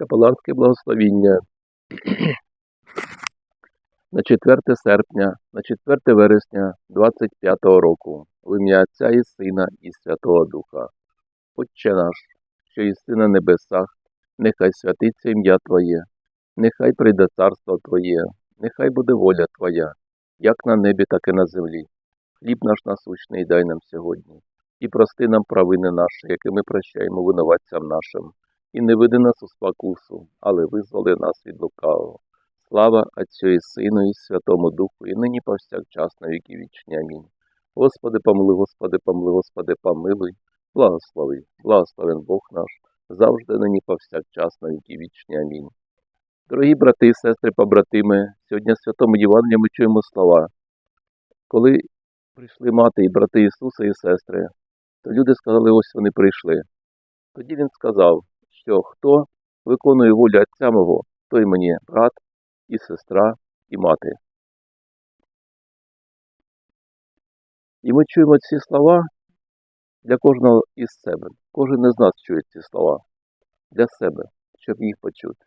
Капеланське благословіння на 4 серпня, на 4 вересня 25-го року, в ім'я Отця і Сина і Святого Духа. Отче наш, що єси на небесах, нехай святиться ім'я Твоє, нехай прийде царство Твоє, нехай буде воля Твоя, як на небі, так і на землі. Хліб наш насущний дай нам сьогодні, і прости нам провини наші, які ми прощаємо винуватцям нашим, і не веди нас у спокусу, але визволи нас від лукавого. Слава Отцю і Сину, і Святому Духу, і нині повсякчас на віки вічні. Амінь. Господи, помилуй, Господи, помилуй, Господи, помилуй, благослови, благословен Бог наш, завжди нині повсякчас на віки вічні. Амінь. Дорогі брати і сестри, побратими, сьогодні в Святому Євангелії ми чуємо слова. Коли прийшли мати і брати Ісуса і сестри, то люди сказали, ось вони прийшли. Тоді Він сказав, що хто виконує волю Отця мого, той мені брат, і сестра, і мати. І ми чуємо ці слова для кожного із себе. Кожен із нас чує ці слова для себе, щоб їх почути.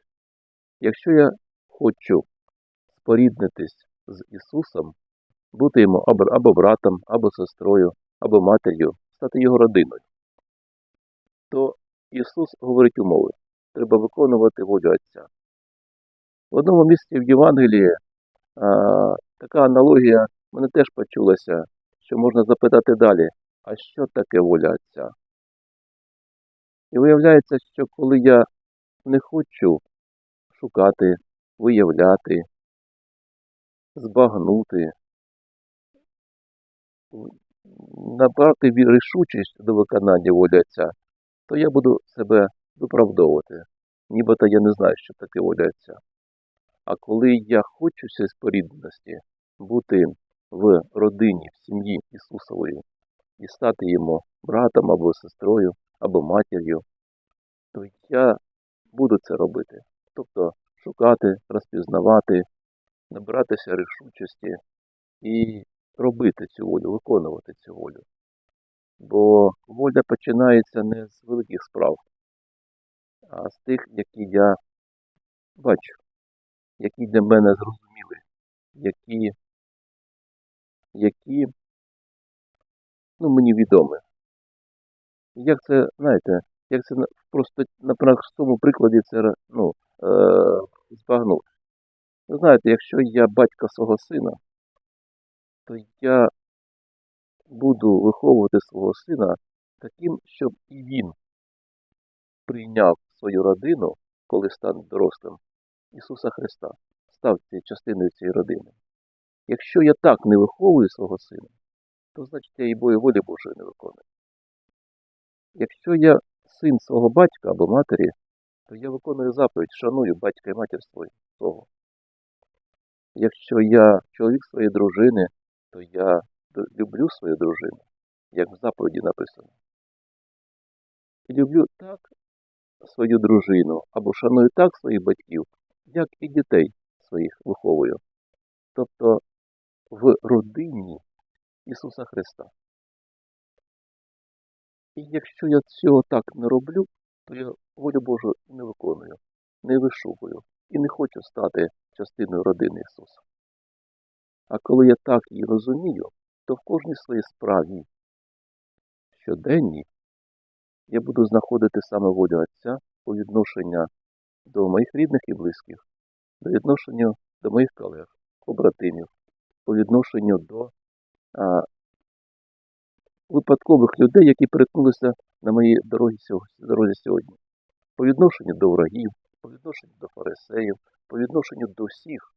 Якщо я хочу споріднитись з Ісусом, бути йому або, братом, або сестрою, або матір'ю, стати його родиною, то Ісус говорить умови. Треба виконувати волю Отця. В одному місці в Євангелії а, така аналогія мене теж почулася, що можна запитати далі, а що таке воля Отця? І виявляється, що коли я не хочу шукати, виявляти, збагнути, набрати рішучість до виконання волі Отця, то я буду себе виправдовувати, нібито я не знаю, що таке воля А коли я хочу цієї спорідненості бути в родині, в сім'ї Ісусової і стати йому братом або сестрою, або матір'ю, то я буду це робити. Тобто шукати, розпізнавати, набиратися рішучості і робити цю волю, виконувати цю волю. Бо воля починається не з великих справ, а з тих, які я бачу які для мене зрозуміли, які, які ну, мені відомі. Як це, знаєте, як це просто на простому прикладі це ну, е, збагнути. Ви знаєте, якщо я батько свого сина, то я буду виховувати свого сина таким, щоб і він прийняв свою родину, коли стане дорослим, Ісуса Христа, став частиною цієї родини. Якщо я так не виховую свого сина, то значить я і бою волі Божої не виконую. Якщо я син свого батька або матері, то я виконую заповідь, шаную батька і матір свого. Якщо я чоловік своєї дружини, то я люблю свою дружину, як в заповіді написано. І люблю так свою дружину або шаную так своїх батьків, як і дітей своїх виховую. Тобто в родині Ісуса Христа. І якщо я цього так не роблю, то я волю Божу не виконую, не вишукую і не хочу стати частиною родини Ісуса. А коли я так її розумію, то в кожній своїй справі щоденній я буду знаходити саме волю Отця у відношення до моїх рідних і близьких, до відношення до моїх колег, побратимів, по відношенню до а, випадкових людей, які перетнулися на моїй дорозі сьогодні, по відношенню до ворогів, по відношенню до фарисеїв, по відношенню до всіх,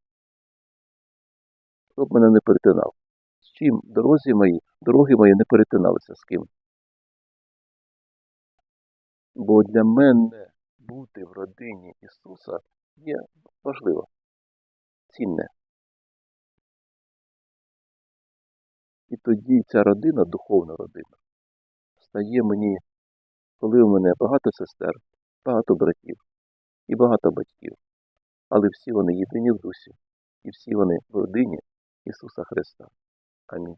хто б мене не перетинав. Чим дорозі мої, дороги мої не перетиналися з ким. Бо для мене бути в родині Ісуса є важливо, цінне. І тоді ця родина, духовна родина, стає мені, коли у мене багато сестер, багато братів і багато батьків, але всі вони єдині в дусі, і всі вони в родині Ісуса Христа. Амінь.